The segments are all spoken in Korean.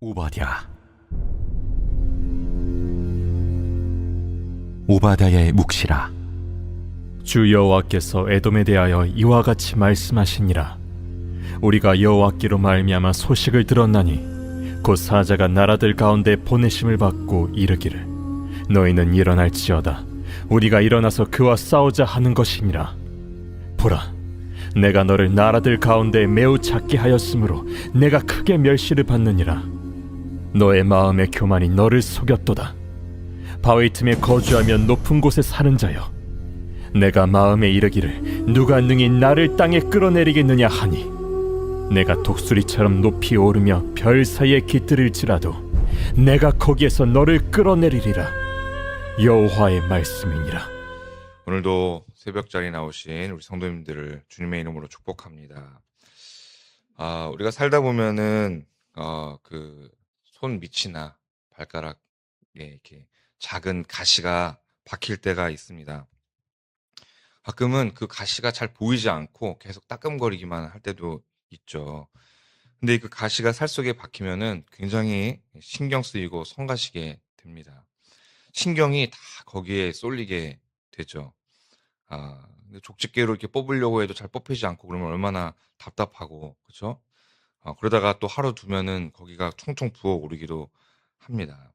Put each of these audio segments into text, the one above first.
오바댜 오바댜의 묵시라. 주 여호와께서 에돔에 대하여 이와 같이 말씀하시니라. 우리가 여호와께로 말미암아 소식을 들었나니 곧 사자가 나라들 가운데 보내심을 받고 이르기를 너희는 일어날지어다. 우리가 일어나서 그와 싸우자 하는 것이니라. 보라 내가 너를 나라들 가운데 매우 작게 하였으므로 내가 크게 멸시를 받느니라 너의 마음의 교만이 너를 속였도다. 바위 틈에 거주하며 높은 곳에 사는 자여 내가 마음에 이르기를 누가 능히 나를 땅에 끌어내리겠느냐 하니 내가 독수리처럼 높이 오르며 별 사이에 깃들일지라도 내가 거기에서 너를 끌어내리리라. 여호와의 말씀이니라. 오늘도 새벽 자리 나오신 우리 성도님들을 주님의 이름으로 축복합니다. 아, 우리가 살다 보면은 어, 그 손 밑이나 발가락에 이렇게 작은 가시가 박힐 때가 있습니다. 가끔은 그 가시가 잘 보이지 않고 계속 따끔거리기만 할 때도 있죠. 근데 그 가시가 살 속에 박히면은 굉장히 신경 쓰이고 성가시게 됩니다. 신경이 다 거기에 쏠리게 되죠. 아, 근데 족집게로 이렇게 뽑으려고 해도 잘 뽑히지 않고 그러면 얼마나 답답하고, 그쵸? 어, 그러다가 또 하루 두면은 거기가 퉁퉁 부어오르기도 합니다.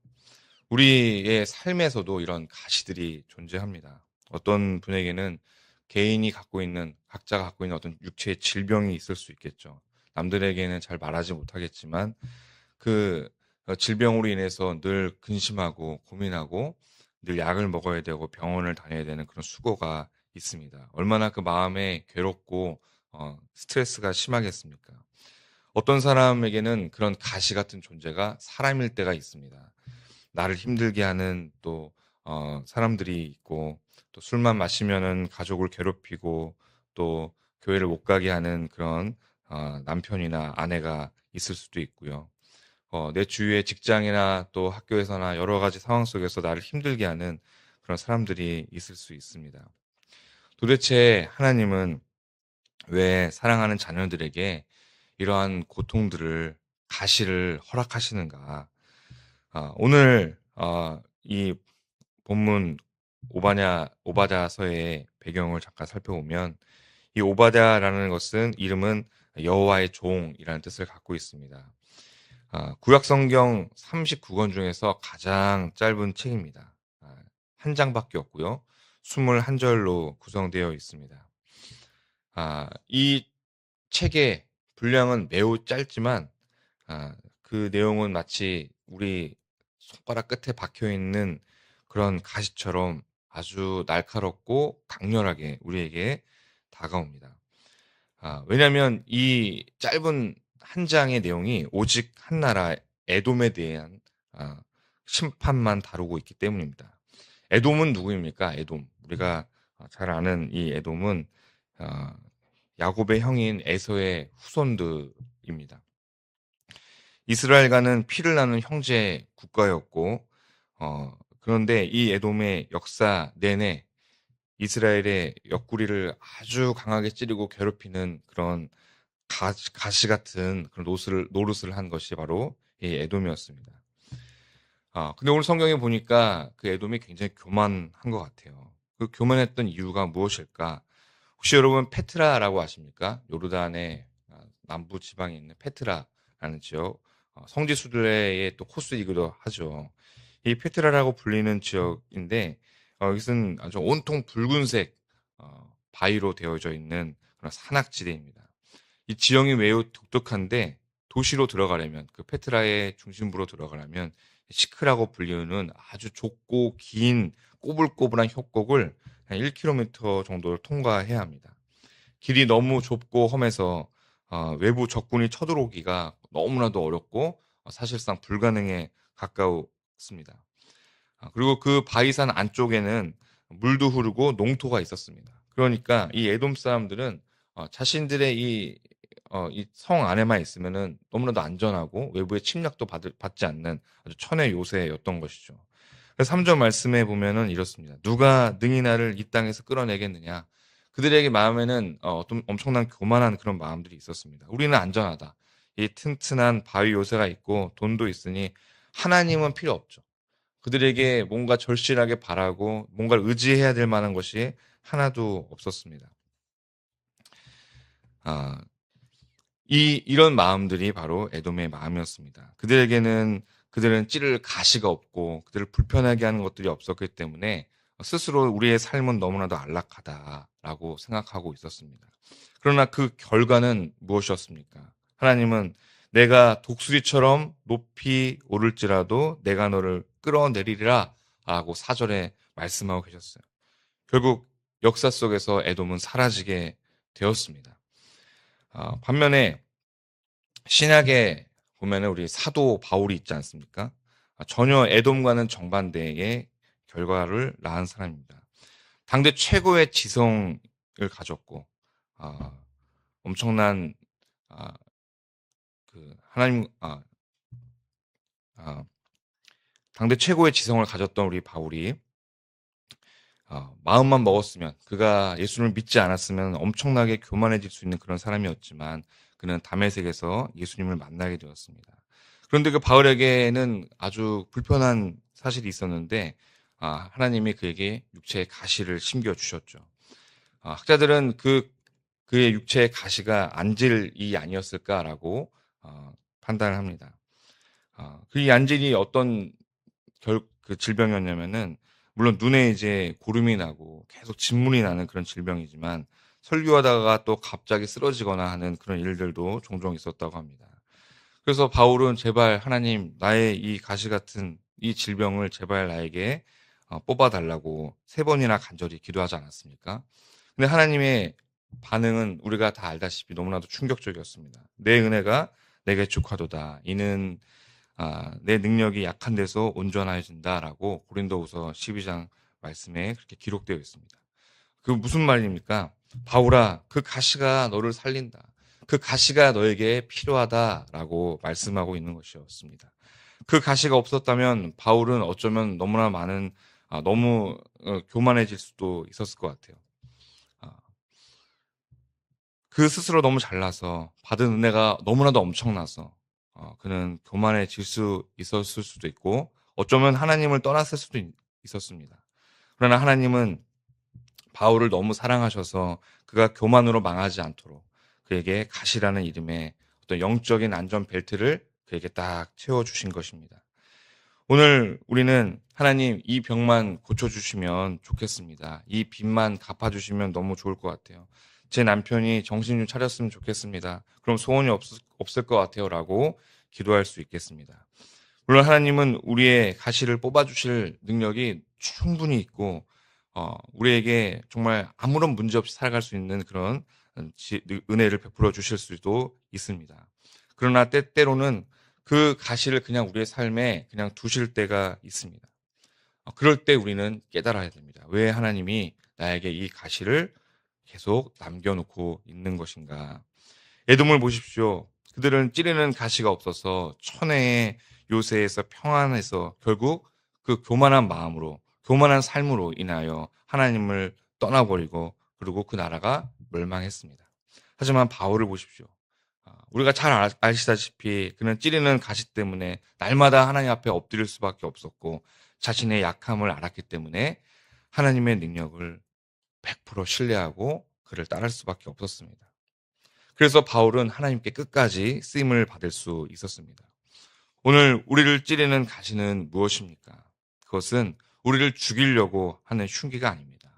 우리의 삶에서도 이런 가시들이 존재합니다. 어떤 분에게는 개인이 갖고 있는, 각자가 갖고 있는 어떤 육체의 질병이 있을 수 있겠죠. 남들에게는 잘 말하지 못하겠지만, 그 어, 질병으로 인해서 늘 근심하고 고민하고 늘 약을 먹어야 되고 병원을 다녀야 되는 그런 수고가 있습니다. 얼마나 그 마음에 괴롭고 어, 스트레스가 심하겠습니까? 어떤 사람에게는 그런 가시 같은 존재가 사람일 때가 있습니다. 나를 힘들게 하는 또 어, 사람들이 있고 또 술만 마시면은 가족을 괴롭히고 또 교회를 못 가게 하는 그런 어, 남편이나 아내가 있을 수도 있고요. 어, 내 주위의 직장이나 또 학교에서나 여러 가지 상황 속에서 나를 힘들게 하는 그런 사람들이 있을 수 있습니다. 도대체 하나님은 왜 사랑하는 자녀들에게 이러한 고통들을 가시를 허락하시는가? 아, 오늘 어, 이 본문 오바냐 오바자서의 배경을 잠깐 살펴보면 이 오바자라는 것은 이름은 여호와의 종이라는 뜻을 갖고 있습니다. 아, 구약 성경 39권 중에서 가장 짧은 책입니다. 아, 한 장밖에 없고요. 21절로 구성되어 있습니다. 아, 이 책의 분량은 매우 짧지만 아, 그 내용은 마치 우리 손가락 끝에 박혀 있는 그런 가시처럼 아주 날카롭고 강렬하게 우리에게 다가옵니다. 아, 왜냐하면 이 짧은 한 장의 내용이 오직 한 나라 에돔에 대한 아, 심판만 다루고 있기 때문입니다. 에돔은 누구입니까? 에돔. 우리가 어, 잘 아는 이 에돔은 어, 야곱의 형인 에서의 후손들입니다. 이스라엘과는 피를 나눈 형제 국가였고 어, 그런데 이 에돔의 역사 내내 이스라엘의 옆구리를 아주 강하게 찌르고 괴롭히는 그런 가시, 가시 같은 그런 노릇을, 노릇을 한 것이 바로 이 에돔이었습니다. 아, 근데 오늘 성경에 보니까 그 에돔이 굉장히 교만한 것 같아요. 그 교만했던 이유가 무엇일까? 혹시 여러분 페트라라고 아십니까? 요르단의 아, 남부 지방에 있는 페트라라는 지역, 어, 성지 순례의 또 코스이기도 하죠. 이 페트라라고 불리는 지역인데 어, 이것은 아주 온통 붉은색 어, 바위로 되어져 있는 그런 산악지대입니다. 이 지형이 매우 독특한데 도시로 들어가려면 그 페트라의 중심부로 들어가려면 시크라고 불리는 아주 좁고 긴 꼬불꼬불한 협곡을 한 1km 정도를 통과해야 합니다. 길이 너무 좁고 험해서 어, 외부 적군이 쳐들어오기가 너무나도 어렵고 어, 사실상 불가능에 가까웠습니다. 아, 그리고 그 바위산 안쪽에는 물도 흐르고 농토가 있었습니다. 그러니까 이 에돔 사람들은 어, 자신들의 이, 어, 이 성 안에만 있으면은 너무나도 안전하고 외부의 침략도 받을, 받지 않는 아주 천의 요새였던 것이죠. 그래서 3절 말씀에 보면은 이렇습니다. 누가 능히 나를 이 땅에서 끌어내겠느냐? 그들에게 마음에는 어, 떤 엄청난 교만한 그런 마음들이 있었습니다. 우리는 안전하다. 이 튼튼한 바위 요새가 있고 돈도 있으니 하나님은 필요 없죠. 그들에게 뭔가 절실하게 바라고 뭔가를 의지해야 될 만한 것이 하나도 없었습니다. 아, 이 이런 마음들이 바로 에돔의 마음이었습니다. 그들에게는 그들은 찌를 가시가 없고 그들을 불편하게 하는 것들이 없었기 때문에 스스로 우리의 삶은 너무나도 안락하다라고 생각하고 있었습니다. 그러나 그 결과는 무엇이었습니까? 하나님은 내가 독수리처럼 높이 오를지라도 내가 너를 끌어내리리라 라고 사절에 말씀하고 계셨어요. 결국 역사 속에서 에돔은 사라지게 되었습니다. 어, 반면에 신약에 보면은 우리 사도 바울이 있지 않습니까? 아, 전혀 에돔과는 정반대의 결과를 낳은 사람입니다. 당대 최고의 지성을 가졌고 아, 엄청난 아, 그 하나님 아, 아, 당대 최고의 지성을 가졌던 우리 바울이 어, 마음만 먹었으면 그가 예수를 믿지 않았으면 엄청나게 교만해질 수 있는 그런 사람이었지만 그는 담에색에서 예수님을 만나게 되었습니다. 그런데 그 바울에게는 아주 불편한 사실이 있었는데 아, 하나님이 그에게 육체의 가시를 심겨 주셨죠. 아, 학자들은 그 그의 육체의 가시가 안질이 아니었을까라고 어, 판단을 합니다. 어, 그이 안질이 어떤 결, 그 질병이었냐면은 물론 눈에 이제 고름이 나고 계속 진물이 나는 그런 질병이지만 설교하다가 또 갑자기 쓰러지거나 하는 그런 일들도 종종 있었다고 합니다. 그래서 바울은 제발 하나님 나의 이 가시 같은 이 질병을 제발 나에게 어, 뽑아달라고 세 번이나 간절히 기도하지 않았습니까? 근데 하나님의 반응은 우리가 다 알다시피 너무나도 충격적이었습니다. 내 은혜가 내게 축하도다. 이는 아, 내 능력이 약한 데서 온전해진다라고 고린도후서 12장 말씀에 그렇게 기록되어 있습니다. 그 무슨 말입니까? 바울아, 그 가시가 너를 살린다. 그 가시가 너에게 필요하다라고 말씀하고 있는 것이었습니다. 그 가시가 없었다면 바울은 어쩌면 너무나 많은 아, 너무 어, 교만해질 수도 있었을 것 같아요. 아, 그 스스로 너무 잘나서 받은 은혜가 너무나도 엄청나서 어, 그는 교만해질 수 있었을 수도 있고 어쩌면 하나님을 떠났을 수도 있었습니다. 그러나 하나님은 바울을 너무 사랑하셔서 그가 교만으로 망하지 않도록 그에게 가시라는 이름의 어떤 영적인 안전 벨트를 그에게 딱 채워주신 것입니다. 오늘 우리는 하나님 이 병만 고쳐주시면 좋겠습니다. 이 빚만 갚아주시면 너무 좋을 것 같아요. 제 남편이 정신 좀 차렸으면 좋겠습니다. 그럼 소원이 없, 없을 것 같아요. 라고 기도할 수 있겠습니다. 물론 하나님은 우리의 가시를 뽑아주실 능력이 충분히 있고, 어, 우리에게 정말 아무런 문제 없이 살아갈 수 있는 그런 은혜를 베풀어 주실 수도 있습니다. 그러나 때때로는 그 가시를 그냥 우리의 삶에 그냥 두실 때가 있습니다. 어, 그럴 때 우리는 깨달아야 됩니다. 왜 하나님이 나에게 이 가시를 계속 남겨놓고 있는 것인가. 에돔을 보십시오. 그들은 찌르는 가시가 없어서 천혜의 요새에서 평안해서 결국 그 교만한 마음으로 교만한 삶으로 인하여 하나님을 떠나버리고 그리고 그 나라가 멸망했습니다. 하지만 바울을 보십시오. 아, 우리가 잘 아시다시피 그는 찌르는 가시 때문에 날마다 하나님 앞에 엎드릴 수밖에 없었고 자신의 약함을 알았기 때문에 하나님의 능력을 100% 신뢰하고 그를 따를 수밖에 없었습니다. 그래서 바울은 하나님께 끝까지 쓰임을 받을 수 있었습니다. 오늘 우리를 찌르는 가시는 무엇입니까? 그것은 우리를 죽이려고 하는 흉기가 아닙니다.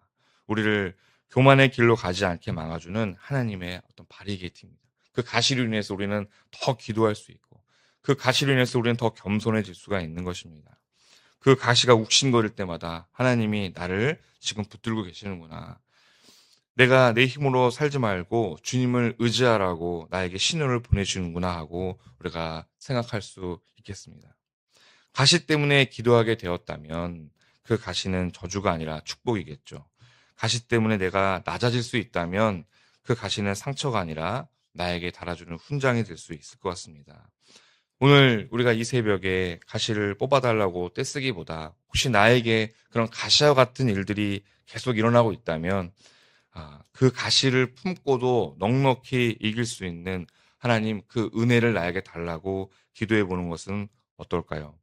우리를 교만의 길로 가지 않게 막아주는 하나님의 어떤 바리게이트입니다. 그 가시로 인해서 우리는 더 기도할 수 있고 그 가시로 인해서 우리는 더 겸손해질 수가 있는 것입니다. 그 가시가 욱신거릴 때마다 하나님이 나를 지금 붙들고 계시는구나. 내가 내 힘으로 살지 말고 주님을 의지하라고 나에게 신호를 보내주는구나 하고 우리가 생각할 수 있겠습니다. 가시 때문에 기도하게 되었다면 그 가시는 저주가 아니라 축복이겠죠. 가시 때문에 내가 낮아질 수 있다면 그 가시는 상처가 아니라 나에게 달아주는 훈장이 될 수 있을 것 같습니다. 오늘 우리가 이 새벽에 가시를 뽑아달라고 떼쓰기보다 혹시 나에게 그런 가시와 같은 일들이 계속 일어나고 있다면 아, 그 가시를 품고도 넉넉히 이길 수 있는 하나님 그 은혜를 나에게 달라고 기도해 보는 것은 어떨까요?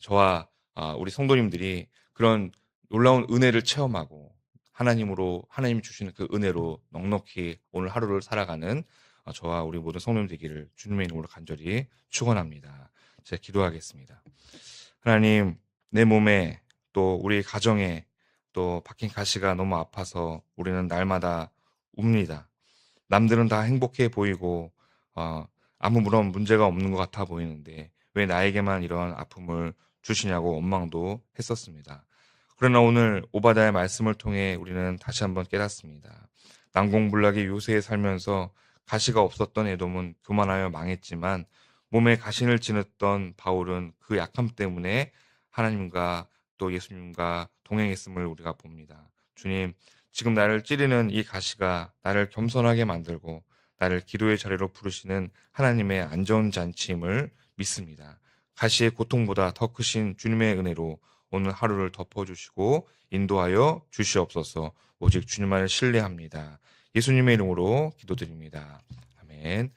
저와 아, 우리 성도님들이 그런 놀라운 은혜를 체험하고 하나님으로 하나님 주시는 그 은혜로 넉넉히 오늘 하루를 살아가는 아, 저와 우리 모든 성도님 되기를 주님의 이름으로 간절히 축원합니다. 제가 기도하겠습니다. 하나님 내 몸에 또 우리 가정에 또 박힌 가시가 너무 아파서 우리는 날마다 웁니다. 남들은 다 행복해 보이고 어, 아무런 문제가 없는 것 같아 보이는데 왜 나에게만 이런 아픔을 주시냐고 원망도 했었습니다. 그러나 오늘 오바다의 말씀을 통해 우리는 다시 한번 깨닫습니다. 난공불락의 요새에 살면서 가시가 없었던 에돔은 교만하여 망했지만 몸에 가신을 지녔던 바울은 그 약함 때문에 하나님과 또 예수님과 동행했음을 우리가 봅니다. 주님, 지금 나를 찌르는 이 가시가 나를 겸손하게 만들고 나를 기도의 자리로 부르시는 하나님의 안전잔치임을 믿습니다. 가시의 고통보다 더 크신 주님의 은혜로 오늘 하루를 덮어주시고 인도하여 주시옵소서 오직 주님만을 신뢰합니다. 예수님의 이름으로 기도드립니다. 아멘.